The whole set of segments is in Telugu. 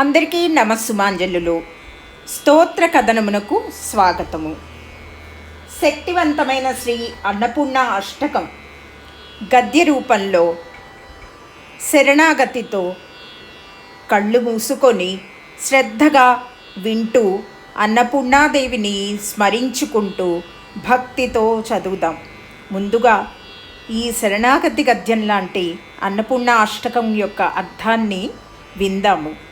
అందరికీ నమస్సుమాంజలులు. స్తోత్ర కథనమునకు స్వాగతము. శక్తివంతమైన శ్రీ అన్నపూర్ణ అష్టకం గద్య రూపంలో శరణాగతితో కళ్ళు మూసుకొని శ్రద్ధగా వింటూ అన్నపూర్ణాదేవిని స్మరించుకుంటూ భక్తితో చదువుదాం. ముందుగా ఈ శరణాగతి గద్యం లాంటి అన్నపూర్ణ అష్టకం యొక్క అర్థాన్ని విందాము.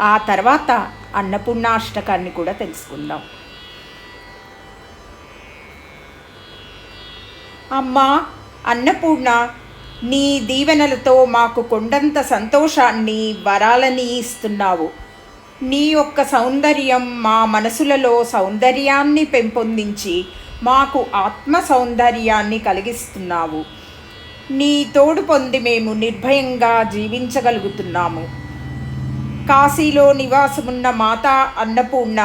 ఆ తర్వాత అన్నపూర్ణ అష్టకాన్ని కూడా తెలుసుకుందాం. అమ్మా అన్నపూర్ణ నీ దీవెనలతో మాకు కొండంత సంతోషాన్ని వరాలని ఇస్తున్నావు. నీ యొక్క సౌందర్యం మా మనసులలో సౌందర్యాన్ని పెంపొందించి మాకు ఆత్మ సౌందర్యాన్ని కలిగిస్తున్నావు. నీ తోడు పొంది మేము నిర్భయంగా జీవించగలుగుతున్నాము. కాశీలో నివాసమున్న మాతా అన్నపూర్ణ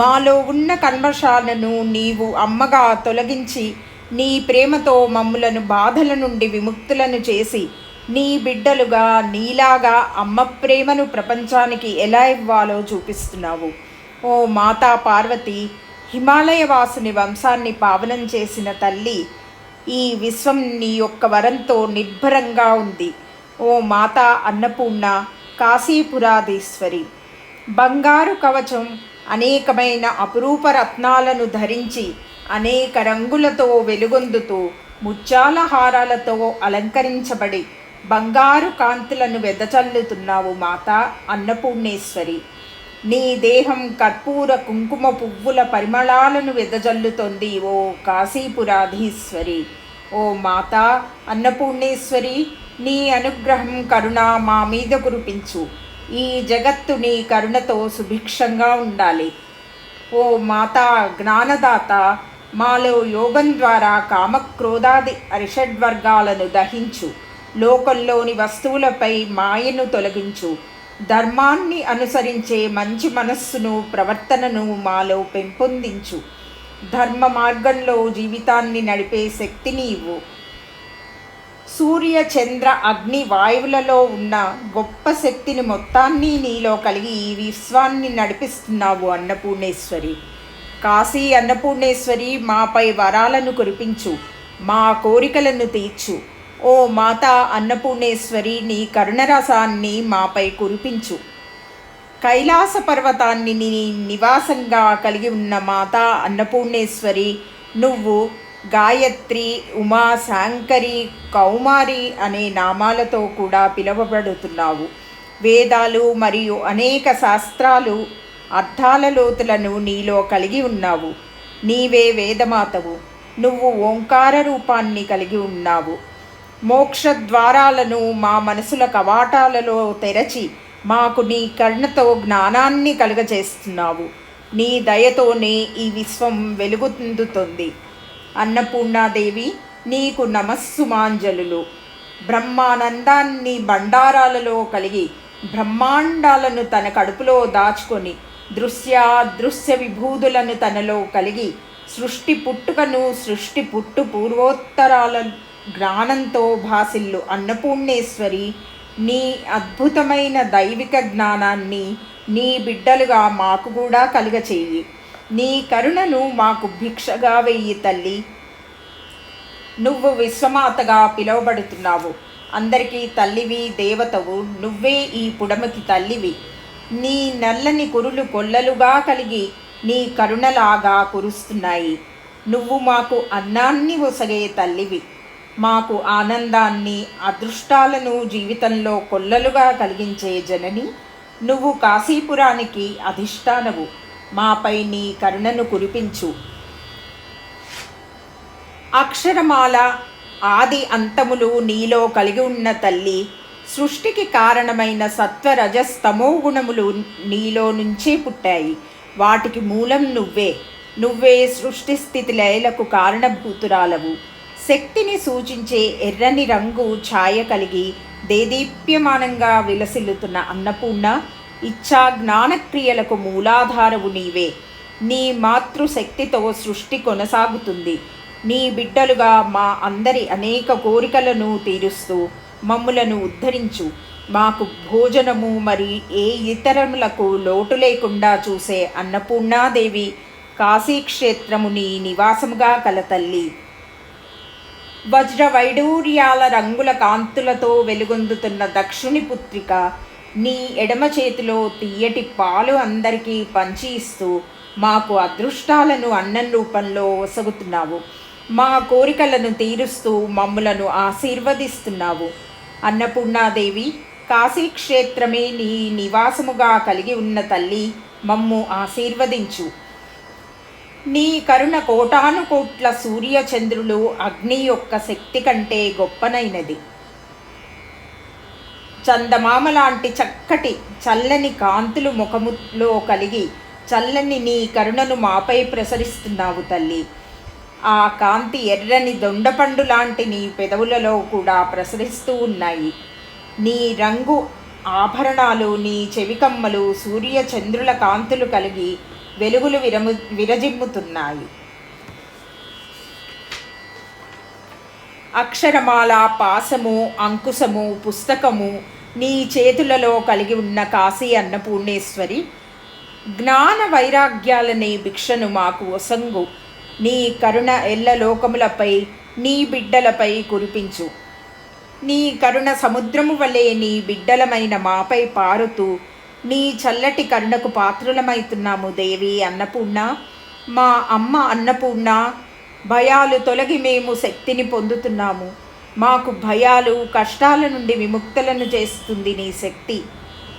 మాలో ఉన్న కల్మషాలను నీవు అమ్మగా తొలగించి నీ ప్రేమతో మమ్ములను బాధల నుండి విముక్తులను చేసి నీ బిడ్డలుగా నీలాగా అమ్మ ప్రేమను ప్రపంచానికి ఎలా ఇవ్వాలో చూపిస్తున్నావు. ఓ మాతా పార్వతి హిమాలయ వాసుని వంశాన్ని పావనం చేసిన తల్లి ఈ విశ్వం నీ యొక్క వరంతో నిర్భరంగా ఉంది. ఓ మాతా అన్నపూర్ణ కాశీపురాధీశ్వరి. బంగారు కవచం అనేకమైన అపురూప రత్నాలను ధరించి అనేక రంగులతో వెలుగొందుతూ ముత్యాల హారాలతో అలంకరించబడి బంగారు కాంతులను వెదచల్లుతున్నావు మాత అన్నపూర్ణేశ్వరి. నీ దేహం కర్పూర కుంకుమ పువ్వుల పరిమళాలను వెదజల్లుతోంది ఓ కాశీపురాధీశ్వరి. ఓ మాత అన్నపూర్ణేశ్వరి నీ అనుగ్రహం కరుణ మా మీద కురిపించు. ఈ జగత్తు నీ కరుణతో సుభిక్షంగా ఉండాలి. ఓ మాత జ్ఞానదాత మాలో యోగం ద్వారా కామక్రోధాది అరిషడ్వర్గాలను దహించు. లోకంలోని వస్తువులపై మాయను తొలగించు. ధర్మాన్ని అనుసరించే మంచి మనస్సును ప్రవర్తనను మాలో పెంపొందించు. ధర్మ మార్గంలో జీవితాన్ని నడిపే శక్తిని ఇవ్వు. సూర్య చంద్ర అగ్ని వాయువులలో ఉన్న గొప్ప శక్తిని మొత్తాన్ని నీలో కలిగి ఈ విశ్వాన్ని నడిపిస్తున్నావు అన్నపూర్ణేశ్వరి. కాశీ అన్నపూర్ణేశ్వరి మాపై వరాలను కురిపించు మా కోరికలను తీర్చు. ఓ మాత అన్నపూర్ణేశ్వరి నీ కరుణరసాన్ని మాపై కురిపించు. కైలాస పర్వతాన్ని నీ నివాసంగా కలిగి ఉన్న మాత అన్నపూర్ణేశ్వరి నువ్వు గాయత్రి ఉమా శాంకరి కౌమారి అనే నామాలతో కూడా పిలువబడుతున్నావు. వేదాలు మరియు అనేక శాస్త్రాలు అర్థాల లోతులను నీలో కలిగి ఉన్నావు. నీవే వేదమాతవు. నువ్వు ఓంకార రూపాన్ని కలిగి ఉన్నావు. మోక్ష ద్వారాలను మా మనసుల కవాటాలలో తెరచి మాకు నీ కర్ణతో జ్ఞానాన్ని కలుగజేస్తున్నావు. నీ దయతోనే ఈ విశ్వం వెలుగుతుంది అన్నపూర్ణాదేవి నీకు నమస్సుమాంజలులు. బ్రహ్మానందాన్ని బండారాలలో కలిగి బ్రహ్మాండాలను తన కడుపులో దాచుకొని దృశ్యాదృశ్య దృశ్య విభూతులను తనలో కలిగి సృష్టి పుట్టుకను సృష్టి పుట్టు పూర్వోత్తరాల జ్ఞానంతో భాసిల్లు అన్నపూర్ణేశ్వరి నీ అద్భుతమైన దైవిక జ్ఞానాన్ని నీ బిడ్డలుగా మాకు కూడా కలుగచేయి. నీ కరుణను మాకు భిక్షగా వెయ్యి తల్లి. నువ్వు విశ్వమాతగా పిలువబడుతున్నావు. అందరికీ తల్లివి దేవతవు నువ్వే ఈ పుడమకి తల్లివి. నీ నల్లని కురులు కొల్లలుగా కలిగి నీ కరుణలాగా కురుస్తున్నాయి. నువ్వు మాకు అన్నాన్ని ఒసగే తల్లివి. మాకు ఆనందాన్ని అదృష్టాలను జీవితంలో కొల్లలుగా కలిగించే జనని. నువ్వు కాశీపురానికి అధిష్టానవు. మాపై నీ కరుణను కురిపించు. అక్షరమాల ఆది అంతములు నీలో కలిగి ఉన్న తల్లి సృష్టికి కారణమైన సత్వరజస్తమో గుణములు నీలో నుంచే పుట్టాయి. వాటికి మూలం నువ్వే. నువ్వే సృష్టి స్థితి లయలకు కారణభూతురాలవు. శక్తిని సూచించే ఎర్రని రంగు ఛాయ కలిగి దేదీప్యమానంగా విలసిల్లుతున్న అన్నపూర్ణ ఇచ్చా జ్ఞానక్రియలకు మూలాధారవు నీవే. నీ మాతృశక్తితో సృష్టి కొనసాగుతుంది. నీ బిడ్డలుగా మా అందరి అనేక కోరికలను తీరుస్తూ మమ్ములను ఉద్ధరించు. మాకు భోజనము మరి ఏ ఇతరములకు లోటు లేకుండా చూసే అన్నపూర్ణాదేవి కాశీక్షేత్రము నీ నివాసముగా కలతల్లి వజ్రవైడూర్యాల వజ్ర వైడూర్యాల రంగుల కాంతులతో వెలుగొందుతున్న దక్షుని పుత్రిక నీ ఎడమ చేతిలో తీయటి పాలు అందరికీ పంచి ఇస్తూ మాకు అదృష్టాలను అన్నం రూపంలో ఒసగుతున్నావు. మా కోరికలను తీరుస్తూ మమ్ములను ఆశీర్వదిస్తున్నావు. అన్నపూర్ణాదేవి కాశీక్షేత్రమే నీ నివాసముగా కలిగి ఉన్న తల్లి మమ్ము ఆశీర్వదించు. నీ కరుణ కోటాను కోట్ల సూర్యచంద్రులు అగ్ని యొక్క శక్తి కంటే గొప్పనైనది. చందమామ లాంటి చక్కటి చల్లని కాంతులు ముఖములో కలిగి చల్లని నీ కరుణను మాపై ప్రసరిస్తున్నావు తల్లి. ఆ కాంతి ఎర్రని దొండపండు లాంటి నీ పెదవులలో కూడా ప్రసరిస్తూ ఉన్నాయి. నీ రంగు ఆభరణాలు నీ చెవికమ్మలు సూర్య చంద్రుల కాంతులు కలిగి వెలుగులు విరము విరజిమ్ముతున్నాయి. అక్షరమాల పాసము అంకుశము పుస్తకము నీ చేతులలో కలిగి ఉన్న కాశీ అన్నపూర్ణేశ్వరి జ్ఞాన వైరాగ్యాలనే భిక్షను మాకు ఒసంగు నీ కరుణ ఎల్ల లోకములపై నీ బిడ్డలపై కురిపించు. నీ కరుణ సముద్రము వలె నీ బిడ్డలమైన మాపై పారుతూ నీ చల్లటి కరుణకు పాత్రులమైతున్నాము దేవి అన్నపూర్ణ. మా అమ్మ అన్నపూర్ణ భయాలు తొలగి మేము శక్తిని పొందుతున్నాము. మాకు భయాలు కష్టాల నుండి విముక్తులను చేస్తుంది నీ శక్తి.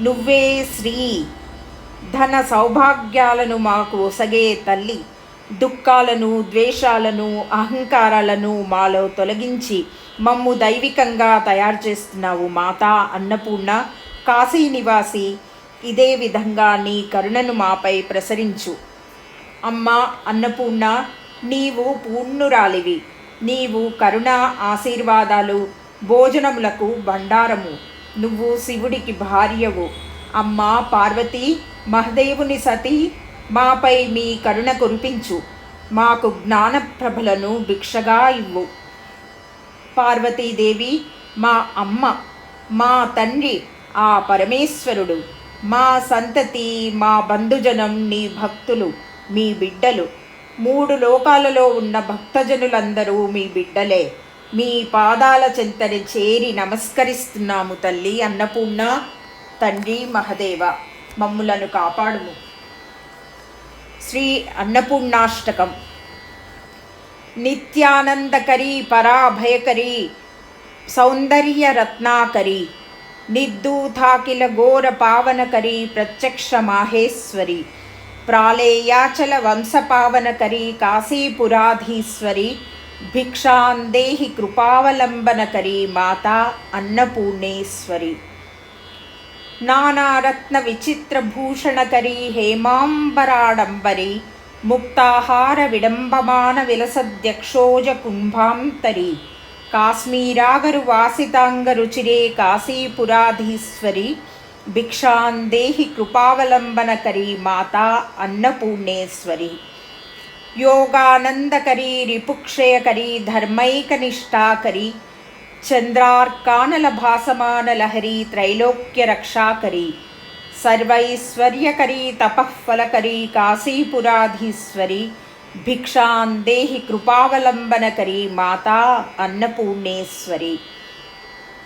నువ్వే శ్రీ. ధన సౌభాగ్యాలను మాకు ఒసగే తల్లి. దుఃఖాలను ద్వేషాలను అహంకారాలను మాలో తొలగించి మమ్ము దైవికంగా తయారు చేస్తున్నావు మాతా అన్నపూర్ణ. కాశీ నివాసి ఇదే విధంగా నీ కరుణను మాపై ప్రసరించు. అమ్మా అన్నపూర్ణ నీవు పూర్ణురాలివి. నీవు కరుణ ఆశీర్వాదాలు భోజనములకు బండారము. నువ్వు శివుడికి భార్యవు. అమ్మా పార్వతి మహదేవుని సతి మాపై మీ కరుణ కురిపించు. మాకు జ్ఞానప్రభలను భిక్షగా ఇవ్వు. పార్వతీదేవి మా అమ్మ మా తండ్రి ఆ పరమేశ్వరుడు మా సంతతి మా బంధుజనం నీ భక్తులు మీ బిడ్డలు. మూడు లోకాలలో ఉన్న భక్తజనులందరూ మీ బిడ్డలే. మీ పాదాల చెంతని చేరి నమస్కరిస్తున్నాము తల్లి అన్నపూర్ణ. తండ్రి మహదేవ మమ్ములను కాపాడుము. శ్రీ అన్నపూర్ణాష్టకం. నిత్యానందకరీ పరాభయకరీ సౌందర్యరత్నాకరీ నిర్దూతాకిల ఘోర పావనకరీ ప్రత్యక్ష మాహేశ్వరి. ప్రాళేయాచల వంశపావనకరీ కాశీపురాధీశ్వరి భిక్షాందేహి కృపావలంబనకరీ మాత అన్నపూర్ణేశ్వరి. నానారత్న విచిత్రభూషణకరీ హేమాంబరాడంబరి ముక్తాహార విడంబమాన విలసధ్యక్షోజ కుంభాంతరి కాశ్మీరాగరు వాసితాంగరుచిరే కాశీపురాధీశ్వరి భిక్షాందేహి కృపావలంబనకరీ మాతా అన్నపూర్ణేశ్వరి. యోగానందకరీ రిపుక్షయకరీ ధర్మైకనిష్టాకరీ చంద్రార్కానల భాసమానలహరీ త్రైలోక్యరక్షాకరీ సర్వైశ్వర్యకరీ తపఃఫలకరీ కాశీపురాధీశ్వరి భిక్షాందేహి కృపావలంబనకరీ మాతా అన్నపూర్ణేశ్వరి.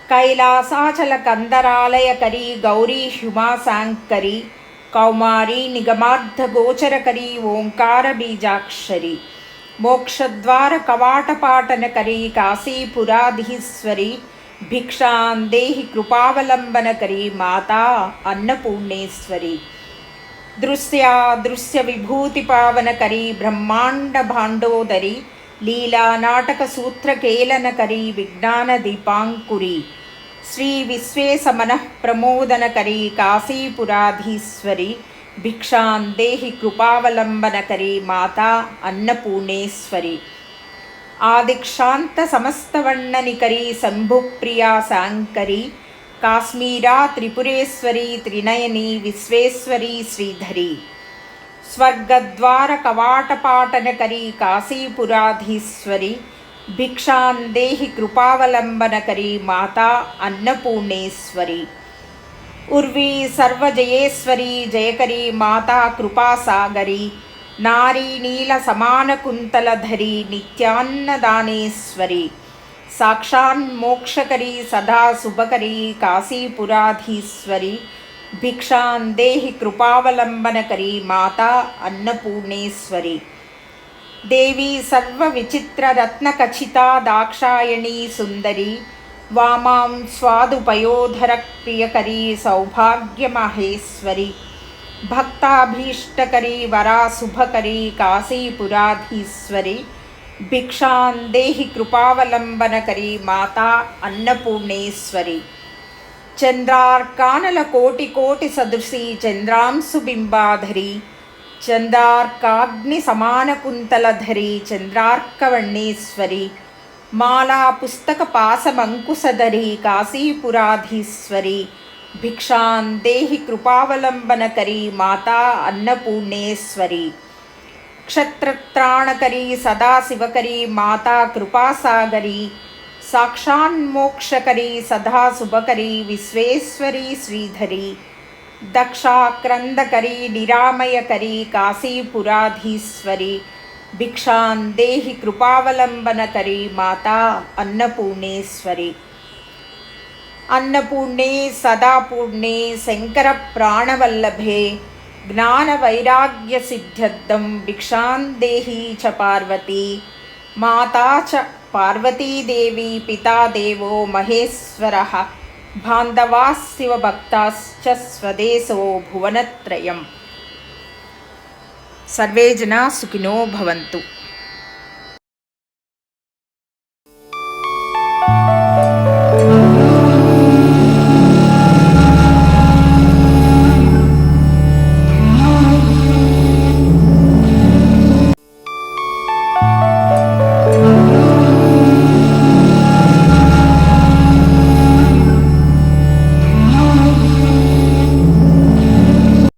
కైలాసాచల కందరాలయకరీ గౌరీ హ్యుమాశాంకరి కౌమారీ నిగమార్థగోచరకరీ ఓంకార బీజాక్షరి మోక్షద్వార కవాటపాటనకరీ కాశీపురాధీశ్వరి భిక్షాందేహి కృపావలంబనకరీ మాతా అన్నపూర్ణేశ్వరి దృశ్యాదృశ్య విభూతి పావనకరీ బ్రహ్మాండ భాండోదరి లీలా నాటక సూత్రకేలనకరీ విజ్ఞాన దీపాంకురి శ్రీ విశ్వేశమనః ప్రమోదనకరీ కాశీపురాధీశ్వరి భిక్షాందేహి కృపావలంబనకరీ మాతా అన్నపూర్ణేశ్వరి ఆదిక్షాంత సమస్తవర్ణనికరీ శంభుప్రియా శాంకరి కాశ్మీరా త్రిపురేశ్వరి త్రినయని విశ్వేశ్వరి శ్రీధరి స్వర్గద్వార కవాటపాటనకరీ కాశీపురాధీశ్వరి భిక్షాందేహి కృపావలంబనకరీ మాతా అన్నపూర్ణేశ్వరి. ఉర్వీ సర్వజయేశ్వరి జయకరి మాతా కృపాసాగరి నారీ నీల సమాన కుంతలధరి నిత్యాన్నదానేశ్వరి సాక్షాన్మోక్షకరి సదా శుభకరి కాశీపురాధీశ్వరి. భిక్షాందేహి కృపావలంబనకరి మాతా అన్నపూర్ణేశ్వరి. దేవి సర్వవిచిత్రరత్నఖచితా దాక్షాయణీ సుందరి. వామాం స్వాదుపయోధర ప్రియకరీ సౌభాగ్యమహేశ్వరి. భక్తాభీష్టకరీ వరా శుభకరీ కాశీపురాధీశ్వరి భిక్షాందేహి కృపావలంబనకరీ మాతా అన్నపూర్ణేశ్వరి. చంద్రార్కానల కోటి కోటి సదృశి చంద్రాంశు బింబాధరి చంద్రార్కాగ్ని సమాన కుంతలధరి చంద్రార్కవర్ణేశ్వరి మాలా పుస్తక పాసమంకుశధరి కాశీపురాధీశ్వరి భిక్షాందేహి కృపావలంబనకరి మాతా అన్నపూర్ణేశ్వరి క్షత్రత్రాణకరి సదాశివకరి మాతా కృపాసాగరి సాక్షాన్మోక్షకరి సదా శుభకరి విశ్వేశ్వరి శ్రీధరి దక్షాక్రందకరి నిరామయకరి కాశీపురాధీశ్వరి భిక్షాన్ దేహి కృపావలంబనకరి మాతా అన్నపూర్ణేశ్వరి అన్నపూర్ణే సదాపూర్ణే శంకర ప్రాణవల్లభే జ్ఞానవైరాగ్యసిద్ధ్యర్థం భిక్షాన్ దేహీ చ పార్వతీ మాతా पार्वतीदेवी पिता देवो महेश्वरः बान्धवास्शिवभक्ताश्च स्वदेशो भुवनत्रयम्। सर्वे जनाः सुखिनो भवन्तु।